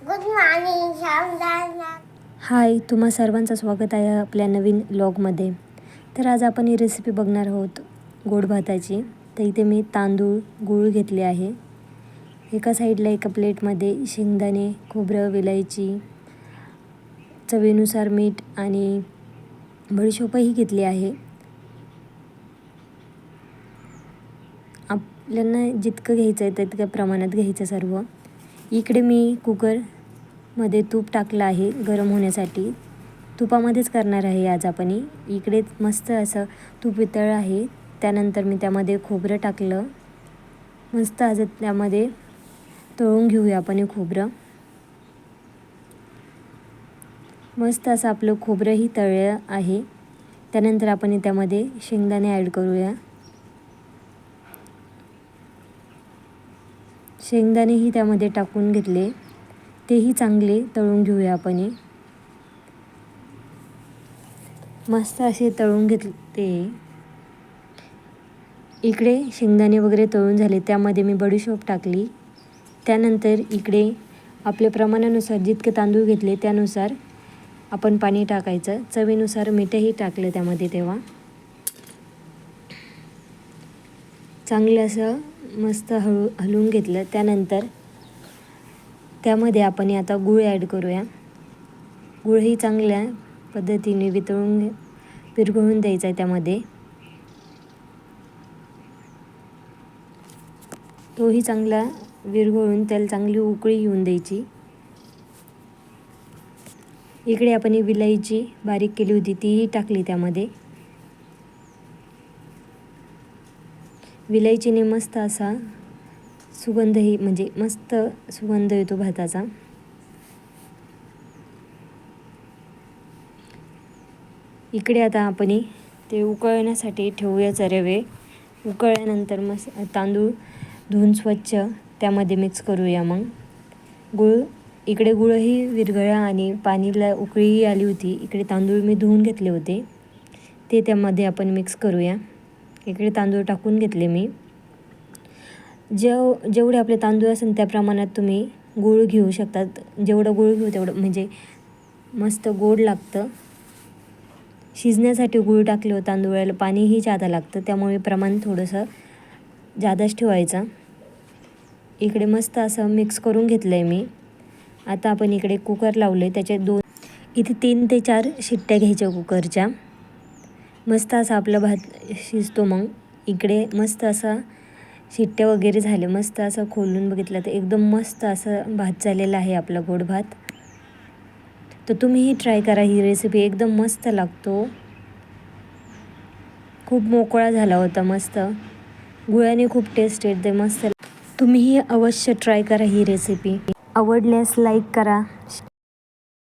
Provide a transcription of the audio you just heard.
Good morning hi तुम्हा सर्वांचं स्वागत आहे आपल्या नवीन ब्लॉगमध्ये तर आज आपण ही रेसिपी बघणार आहोत गोड भाताची. तर इथे मी तांदूळ गूळ घेतले आहे. एका साईडला एका प्लेटमध्ये शेंगदाणे खोबरं विलायची चवीनुसार मीठ आणि बडीशोपही घेतली आहे. आपल्याला जितकं घ्यायचं आहे तितक्या प्रमाणात घ्यायचं सर्व. इकडे मी कुकरमध्ये तूप टाकलं आहे गरम होण्यासाठी. तुपामध्येच करणार आहे आज आपण. इकडे मस्त असं तूप वितळ आहे. त्यानंतर मी त्यामध्ये खोबरं टाकलं. मस्त आज त्यामध्ये तळून घेऊया आपण हे खोबरं. मस्त असं आपलं खोबरंही तळलं आहे. त्यानंतर आपण त्यामध्ये शेंगदाणे ॲड करूया. शेंगदाणेही त्यामध्ये टाकून घेतले. तेही चांगले तळून घेऊया आपण मस्त असे तळून घेतले. इकडे शेंगदाणे वगैरे तळून झाले. त्यामध्ये मी बडीशोप टाकली. त्यानंतर इकडे आपल्या प्रमाणानुसार जितके तांदूळ घेतले त्यानुसार आपण पाणी टाकायचं. चवीनुसार मिठही टाकलं त्यामध्ये तेव्हा. चांगलं असं मस्त हळू हलवून घेतलं. त्यानंतर त्यामध्ये आपण आता गूळ ॲड करूया. गूळही चांगल्या पद्धतीने वितळून विरघळून द्यायचा आहे त्यामध्ये. तोही चांगला विरघळून त्याला चांगली उकळी येऊन द्यायची. इकडे आपण ही विलायची बारीक केली होती तीही टाकली त्यामध्ये. विलायचीने मस्त असा सुगंधही म्हणजे मस्त सुगंध येतो भाताचा. इकडे आता आपण ते उकळण्यासाठी ठेवूयाचा रवे उकळल्यानंतर मस् तांदूळ धुवून स्वच्छ त्यामध्ये मिक्स करूया मग. गुळ इकडे गुळही विरघळा आणि पाणीला उकळीही आली होती. इकडे तांदूळ मी धुवून घेतले होते. ते त्यामध्ये आपण मिक्स करूया. इकडे तांदूळ टाकून घेतले मी. जेव जेवढे आपले तांदूळ असेल त्या प्रमाणात तुम्ही गूळ घेऊ शकतात. जेवढं गूळ घेऊ तेवढं म्हणजे मस्त गोड लागतं. शिजण्यासाठी गूळ टाकले हो तांदूळाला पाणीही जादा लागतं त्यामुळे प्रमाण थोडंसं जादाच ठेवायचं. इकडे मस्त असं मिक्स करून घेतलं आहे मी. आता आपण इकडे कुकर लावले त्याचे दोन इथे तीन ते चार शिट्ट्या घ्यायच्या कुकरच्या. मस्त असा आपला भात शिजतो मग. इकडे मस्त असा शिट्ट्या वगैरे झाले. मस्त असं खोलून बघितलं तर एकदम मस्त असं भात झालेला आहे आपला गोड भात. तर तुम्हीही ट्राय करा ही रेसिपी एकदम मस्त लागतो. खूप मोकळा झाला होता मस्त. गुळाने खूप टेस्ट येते. मस्त. तुम्हीही अवश्य ट्राय करा ही रेसिपी आवडल्यास लाईक करा.